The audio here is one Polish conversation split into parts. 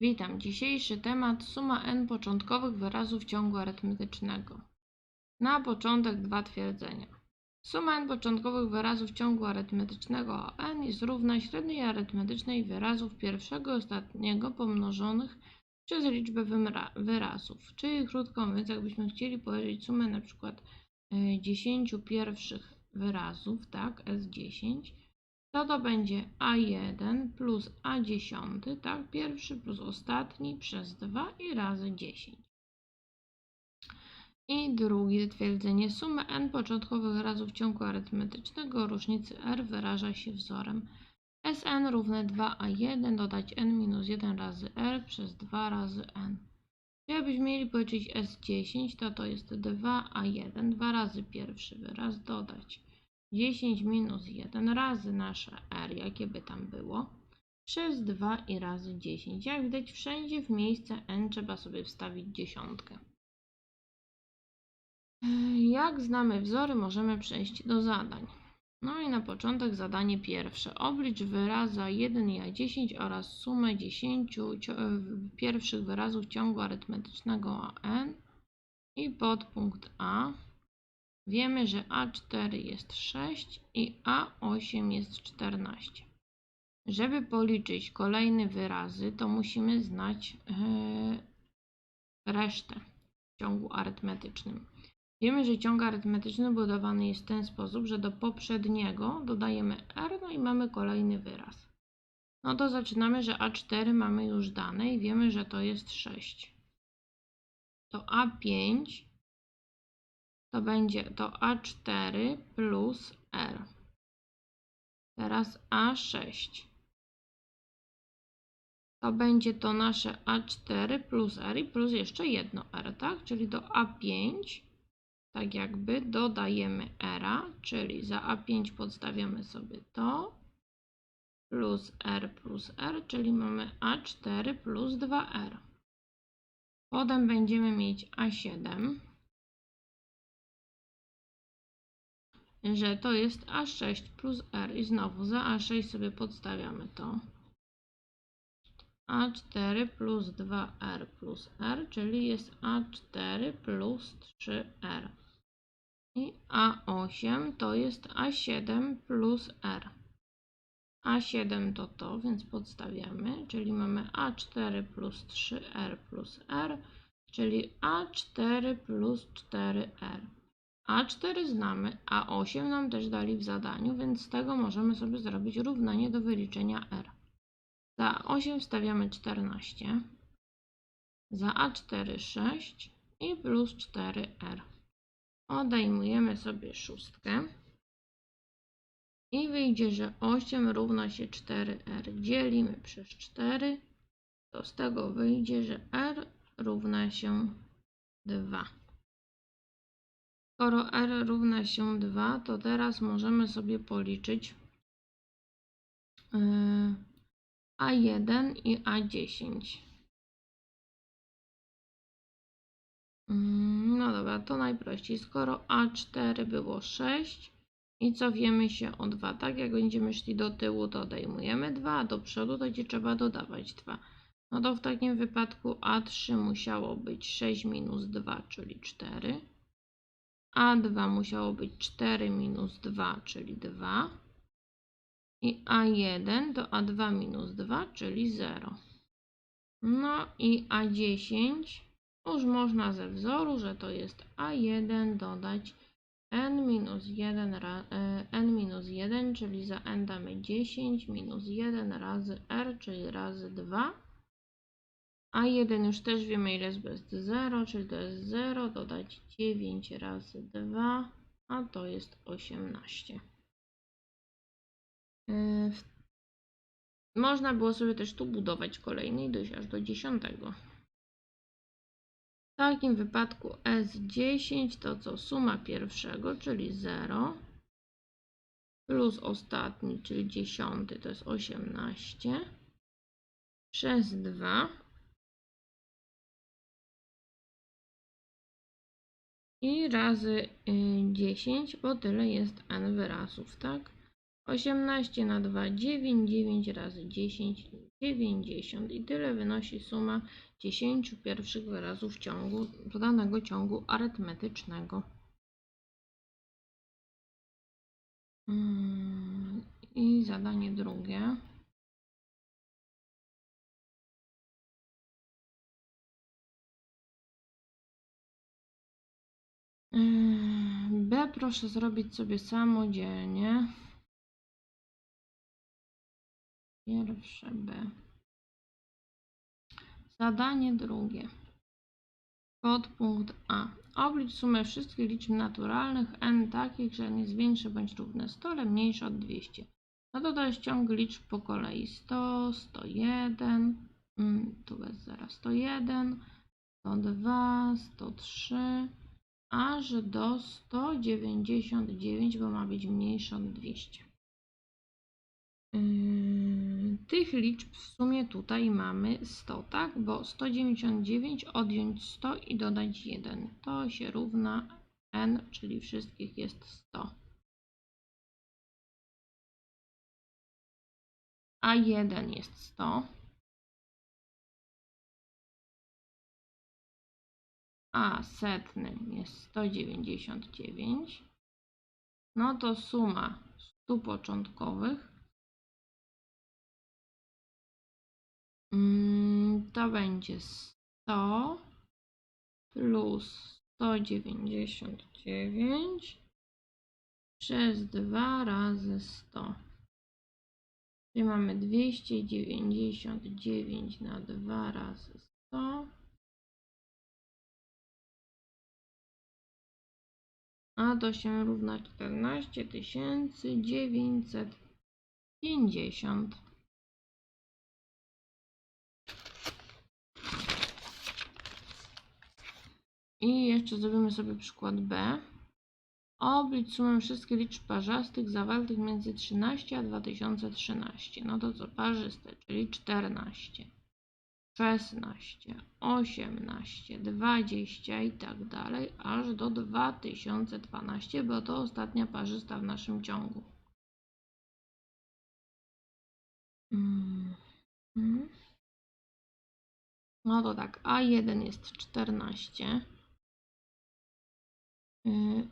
Witam. Dzisiejszy temat suma n początkowych wyrazów ciągu arytmetycznego. Na początek dwa twierdzenia. Suma n początkowych wyrazów ciągu arytmetycznego n jest równa średniej arytmetycznej wyrazów pierwszego i ostatniego pomnożonych przez liczbę wyrazów. Czyli krótko mówiąc, jakbyśmy chcieli powiedzieć sumę na przykład y, 10 pierwszych wyrazów, tak, S10, to to będzie A1 plus A10, tak? Pierwszy plus ostatni przez 2 i razy 10. I drugie twierdzenie. Sumę n początkowych wyrazów ciągu arytmetycznego różnicy r wyraża się wzorem Sn równe 2a1 dodać n minus 1 razy r przez 2 razy n. Jakbyśmy mieli policzyć S10, to to jest 2a1, 2 razy pierwszy wyraz dodać 10 minus 1 razy nasze r, jakie by tam było, przez 2 i razy 10. Jak widać, wszędzie w miejsce n trzeba sobie wstawić dziesiątkę. Jak znamy wzory, możemy przejść do zadań. No i na początek zadanie pierwsze. Oblicz wyrazy A1 i A10 oraz sumę 10 cio- pierwszych wyrazów ciągu arytmetycznego AN i podpunkt A. Wiemy, że A4 jest 6 i A8 jest 14. Żeby policzyć kolejne wyrazy, to musimy znać e, resztę w ciągu arytmetycznym. Wiemy, że ciąg arytmetyczny budowany jest w ten sposób, że do poprzedniego dodajemy r, no i mamy kolejny wyraz. No to zaczynamy, że A4 mamy już dane i wiemy, że to jest 6. To A5 to będzie to A4 plus R. Teraz A6. To będzie to nasze A4 plus R i plus jeszcze jedno R, tak? Czyli do A5 tak jakby dodajemy R, czyli za A5 podstawiamy sobie to plus R plus R, czyli mamy A4 plus 2R. Potem będziemy mieć A7. Że to jest A6 plus R i znowu za A6 sobie podstawiamy to. A4 plus 2R plus R, czyli jest A4 plus 3R. I A8 to jest A7 plus R. A7 to to, więc podstawiamy, czyli mamy A4 plus 3R plus R, czyli A4 plus 4R. A4 znamy, A8 nam też dali w zadaniu, więc z tego możemy sobie zrobić równanie do wyliczenia R. Za A8 wstawiamy 14, za A4 6 i plus 4R. Odejmujemy sobie szóstkę i wyjdzie, że 8 równa się 4R. Dzielimy przez 4, to z tego wyjdzie, że R równa się 2. Skoro r równa się 2, to teraz możemy sobie policzyć yy, a1 i a10. Mm, No dobra, to najprościej. Skoro a4 było 6 i cofiemy się o 2, tak jak będziemy szli do tyłu, to odejmujemy 2, a do przodu to gdzie trzeba dodawać 2. No to w takim wypadku a3 musiało być 6 minus 2, czyli 4. A2 musiało być 4 minus 2, czyli 2. I A1 to A2 minus 2, czyli 0. No i A10 już można ze wzoru, że to jest A1 dodać n minus 1, ra, e, n minus 1, czyli za n damy 10 minus 1 razy r, czyli razy 2. A1 już też wiemy ile jest bez 0, czyli to jest 0, dodać 9 razy 2, a to jest 18. Yy, w- Można było sobie też tu budować kolejny i dojść aż do 10. W takim wypadku S10 to co suma pierwszego, czyli 0, plus ostatni, czyli 10 to jest 18, przez 2 i razy y, 10, bo tyle jest n wyrazów, tak? 18 na 2, 9, 9 razy 10, 90 i tyle wynosi suma 10 pierwszych wyrazów ciągu, danego ciągu arytmetycznego. Mm, I zadanie drugie. B proszę zrobić sobie samodzielnie. Pierwsze B. Zadanie drugie. Podpunkt A. Oblicz sumę wszystkich liczb naturalnych n takich, że n jest większe bądź równe 100, ale mniejsze od 200. No to jest ciąg liczb po kolei 100, 101, mm, tu bez zera 101, 102, 103, aż do 199, bo ma być mniejsze od 200. Yy, Tych liczb w sumie tutaj mamy 100, tak? Bo 199 odjąć 100 i dodać 1. To się równa n, czyli wszystkich jest 100. A 1 jest 100. A setny jest 199. No to suma 100 początkowych Mm, to będzie 100 plus 199 przez 2 razy 100. Czyli mamy 299 na 2 razy 100. A to się równa 14 950. I jeszcze zrobimy sobie przykład B. Oblicz sumę wszystkich liczb parzastych zawartych między 13 a 2013. No to co parzyste, czyli 14, 16, 18, 20 i tak dalej, aż do 2012, bo to ostatnia parzysta w naszym ciągu. Mhm. No to tak, A1 jest 14. y,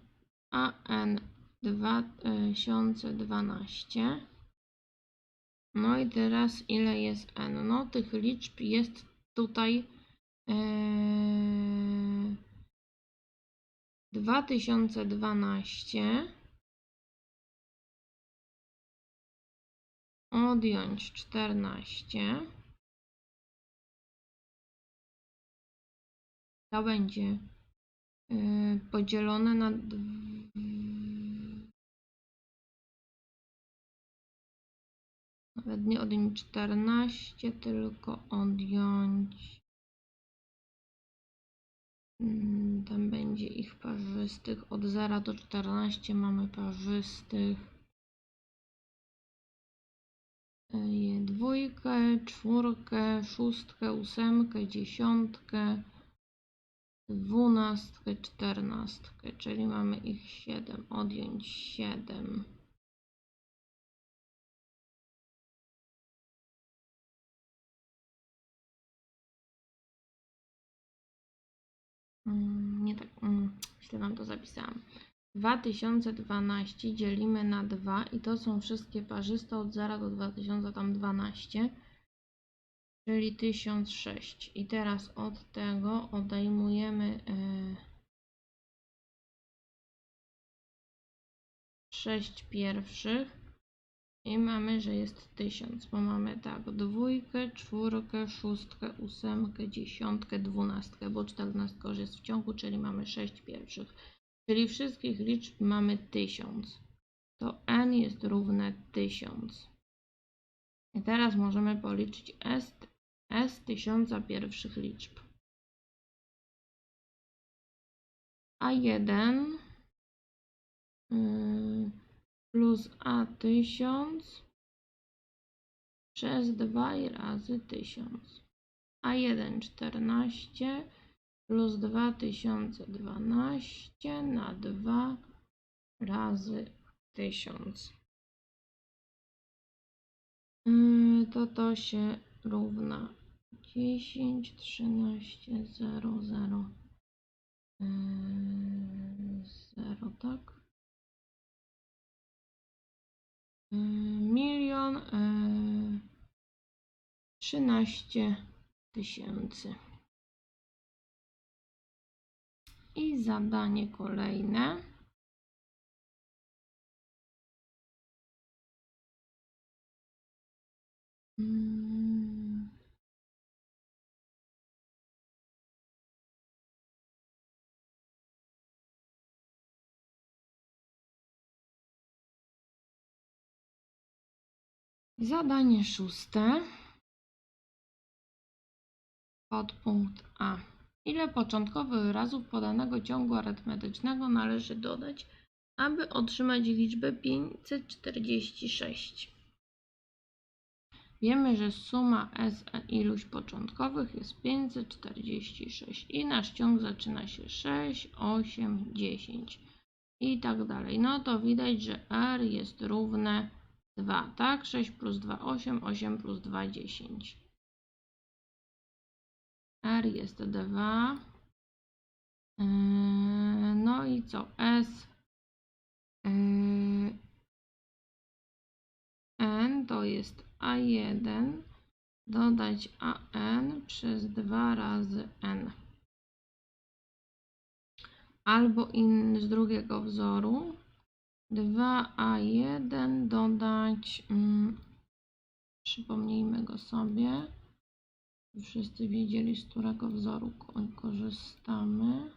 AN 2012. No i teraz ile jest N? No tych liczb jest tutaj yy, 2012 odjąć 14 to będzie yy, podzielone na nawet nie odjąć 14 tylko odjąć. Mm, tam będzie ich parzystych. Od 0 do 14 mamy parzystych. Yy, dwójkę, czwórkę, szóstkę, ósemkę, dziesiątkę, dwunastkę, czternastkę, czyli mamy ich 7, odjąć 7. Nie tak, mm, źle wam to zapisałam. 2012 dzielimy na 2 i to są wszystkie parzyste od 0 do 2000, tam 12, czyli 1006. I teraz od tego odejmujemy e, 6 pierwszych i mamy, że jest 1000, bo mamy tak, dwójkę, czwórkę, szóstkę, ósemkę, dziesiątkę, dwunastkę, bo czternastka już jest w ciągu, czyli mamy 6 pierwszych. Czyli wszystkich liczb mamy 1000. To n jest równe 1000. I teraz możemy policzyć s, s tysiąca pierwszych liczb. A1 yy, plus A1000 przez 2 i razy 1000. A1 14 plus 2012 na 2 razy 1000. Yy, to to się równa 10, 13, 0, 0, yy, 0, tak? Milion yy, 13 tysięcy. I zadanie kolejne. Mm. Zadanie szóste. Podpunkt A. Ile początkowych wyrazów podanego ciągu arytmetycznego należy dodać, aby otrzymać liczbę 546? Wiemy, że suma s iluś początkowych jest 546 i nasz ciąg zaczyna się 6, 8, 10 i tak dalej. No to widać, że r jest równe 2, tak? 6 plus 2, 8, 8 plus 2, 10. R jest 2. Yy, No i co? S yy, N to jest A1 dodać AN przez 2 razy N. Albo inny z drugiego wzoru 2A1 dodać, mm, przypomnijmy go sobie, Wszyscy wiedzieli, z którego wzoru ko- korzystamy.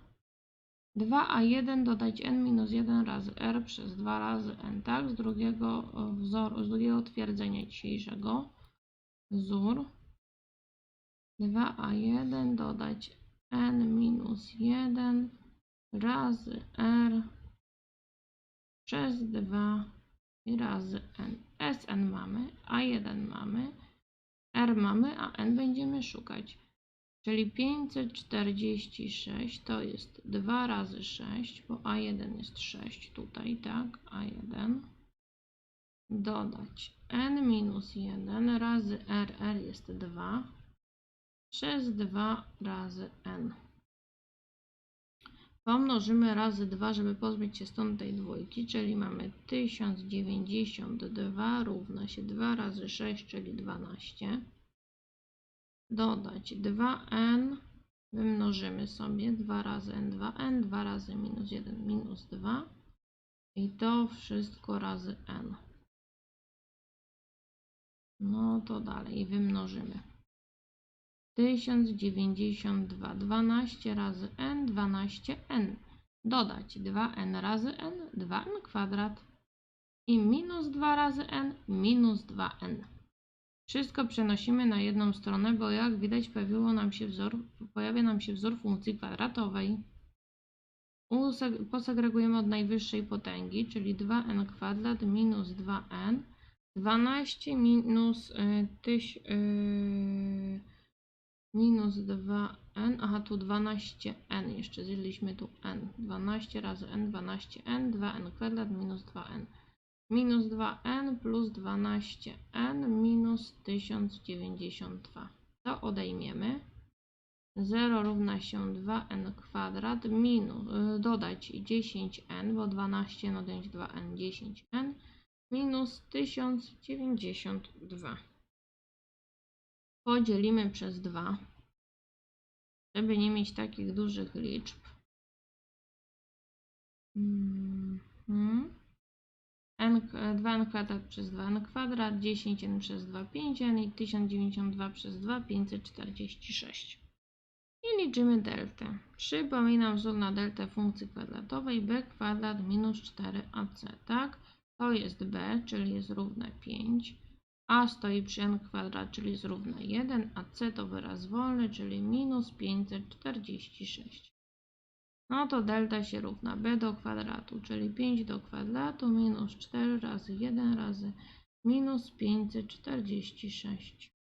2a1 dodać n minus 1 razy r przez 2 razy n, tak? Z drugiego e, wzoru, z drugiego twierdzenia dzisiejszego. Wzór. 2a1 dodać n minus 1 razy r przez 2 razy n. Sn mamy, a1 mamy. R mamy, a N będziemy szukać. Czyli 546 to jest 2 razy 6, bo A1 jest 6 tutaj, tak? A1. Dodać N minus 1 razy R, R jest 2, przez 2 razy N. Pomnożymy razy 2, żeby pozbyć się stąd tej dwójki, czyli mamy 1092 równa się 2 razy 6, czyli 12. Dodać 2n, wymnożymy sobie 2 razy n2n, 2 razy minus 1 minus 2 i to wszystko razy n. No to dalej wymnożymy. 1092, 12 razy n, 12n. Dodać 2n razy n, 2n kwadrat. I minus 2 razy n, minus 2n. Wszystko przenosimy na jedną stronę, bo jak widać pojawiło nam się wzór, pojawia nam się wzór funkcji kwadratowej. Posegregujemy od najwyższej potęgi, czyli 2n kwadrat minus 2n. 12 minus y, tyś, y, minus 2n, aha tu 12n, jeszcze zjedliśmy tu n, 12 razy n, 12n, 2n kwadrat minus 2n, minus 2n plus 12n minus 1092, to odejmiemy, 0 równa się 2n kwadrat minus, dodać 10n, bo 12 no odjąć 2n, 10n, minus 1092 podzielimy przez 2, żeby nie mieć takich dużych liczb. Mhm. n, 2n kwadrat przez 2n kwadrat, 10n przez 2, 5n i 1092 przez 2, 546. I liczymy deltę. Przypominam wzór na deltę funkcji kwadratowej b kwadrat minus 4ac, tak? To jest b, czyli jest równe 5. A stoi przy n kwadrat, czyli równe 1, a c to wyraz wolny, czyli minus 546. No to delta się równa b do kwadratu, czyli 5 do kwadratu minus 4 razy 1 razy minus 546.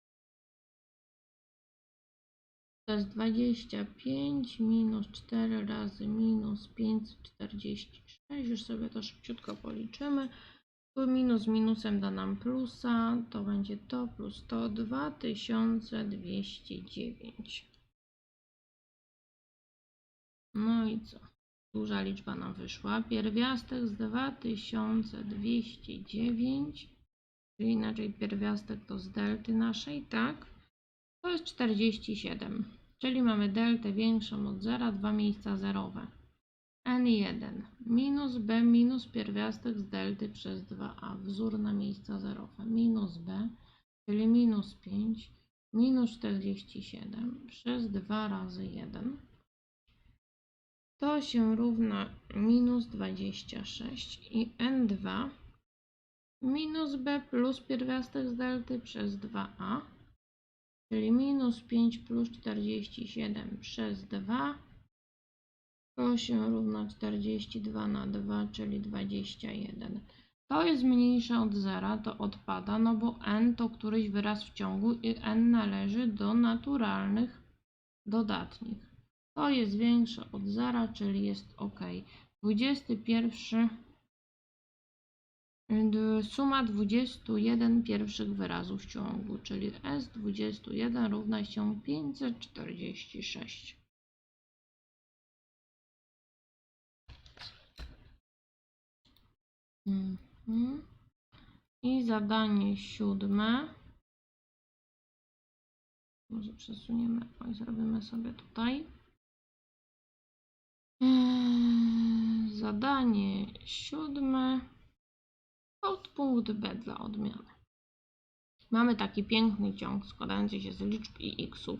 To jest 25 minus 4 razy minus 546. Już sobie to szybciutko policzymy. Minus minusem da nam plusa, to będzie to plus to 2209. No i co? Duża liczba nam wyszła. Pierwiastek z 2209, czyli inaczej pierwiastek to z delty naszej, tak? To jest 47, czyli mamy deltę większą od zera, dwa miejsca zerowe. N1 minus b minus pierwiastek z delty przez 2a, wzór na miejsca zerowe, minus b, czyli minus 5, minus 47 przez 2 razy 1. To się równa minus 26 i n2 minus b plus pierwiastek z delty przez 2a, czyli minus 5 plus 47 przez 2, to się równa 42 na 2, czyli 21. To jest mniejsze od zera, to odpada, no bo n to któryś wyraz w ciągu i n należy do naturalnych dodatnich. To jest większe od zera, czyli jest ok. 21 d- suma 21 pierwszych wyrazów ciągu, czyli S21 równa się 546. Mhm. I zadanie siódme. Może przesuniemy, oj, zrobimy sobie tutaj. Eee, Zadanie siódme. Podpunkt B dla odmiany. Mamy taki piękny ciąg składający się z liczb i xów.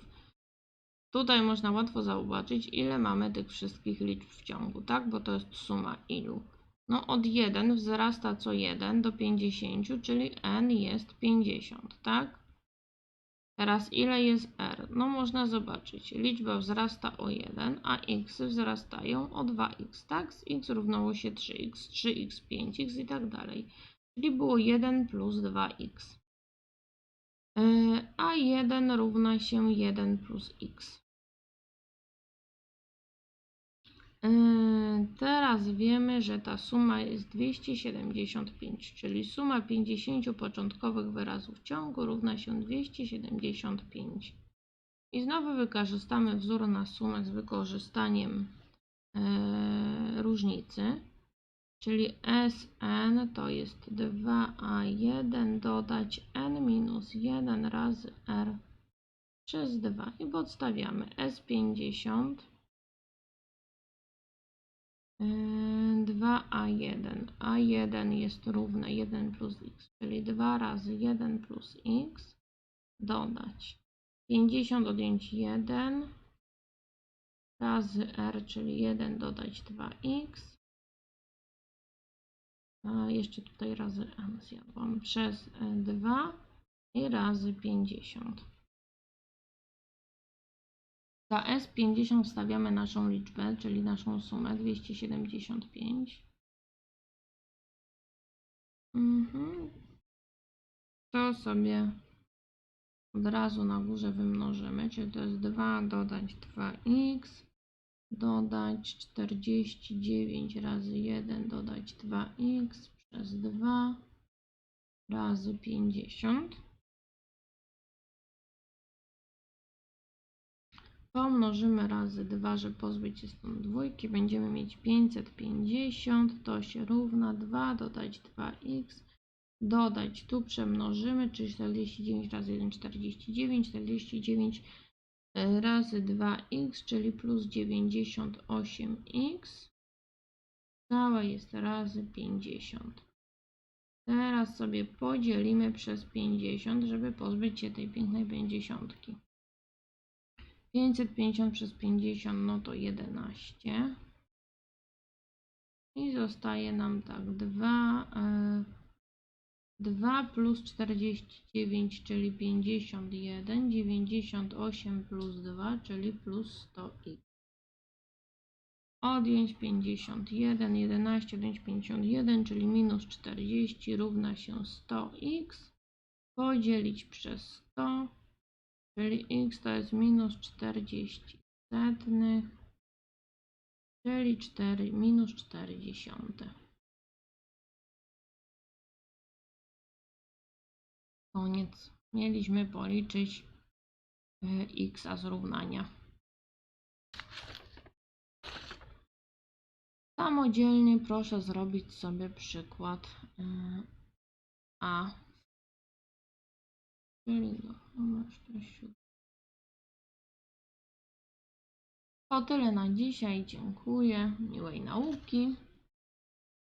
Tutaj można łatwo zobaczyć, ile mamy tych wszystkich liczb w ciągu, tak? Bo to jest suma ilu. No od 1 wzrasta co 1 do 50, czyli n jest 50, tak? Teraz ile jest r? No można zobaczyć. Liczba wzrasta o 1, a x wzrastają o 2x, tak? Z x równało się 3x, 3x, 5x i tak dalej. Czyli było 1 plus 2x. Yy, A 1 równa się 1 plus x. Yy, Teraz wiemy, że ta suma jest 275, czyli suma 50 początkowych wyrazów ciągu równa się 275. I znowu wykorzystamy wzór na sumę z wykorzystaniem yy, różnicy, czyli Sn to jest 2a1 dodać n minus 1 razy r przez 2 i podstawiamy S50 2a1. a1 jest równe 1 plus x, czyli 2 razy 1 plus x dodać 50 odjąć 1 razy r, czyli 1 dodać 2x. A jeszcze tutaj razy m zjadłam przez 2 i razy 50. Za S50 wstawiamy naszą liczbę, czyli naszą sumę 275. Mhm. To sobie od razu na górze wymnożymy, czyli to jest 2 dodać 2x, dodać 49 razy 1 dodać 2x przez 2 razy 50. Pomnożymy razy 2, żeby pozbyć się stąd dwójki. Będziemy mieć 550, to się równa 2, dodać 2x, dodać tu przemnożymy, czyli 49 razy 1, 49, 49 razy 2x, czyli plus 98x. Całe jest razy 50. Teraz sobie podzielimy przez 50, żeby pozbyć się tej pięknej 50. 550 przez 50 no to 11. I zostaje nam tak 2, 2 plus 49, czyli 51, 98 plus 2, czyli plus 100x. Odjąć 51, 11 odjąć 51, czyli minus 40 równa się 100x. Podzielić przez 100 czyli x to jest minus 40 setnych, czyli 4, minus 40. Koniec. Mieliśmy policzyć y, x z równania. Samodzielnie proszę zrobić sobie przykład y, A. Czyli numer 47. To tyle na dzisiaj. Dziękuję. Miłej nauki.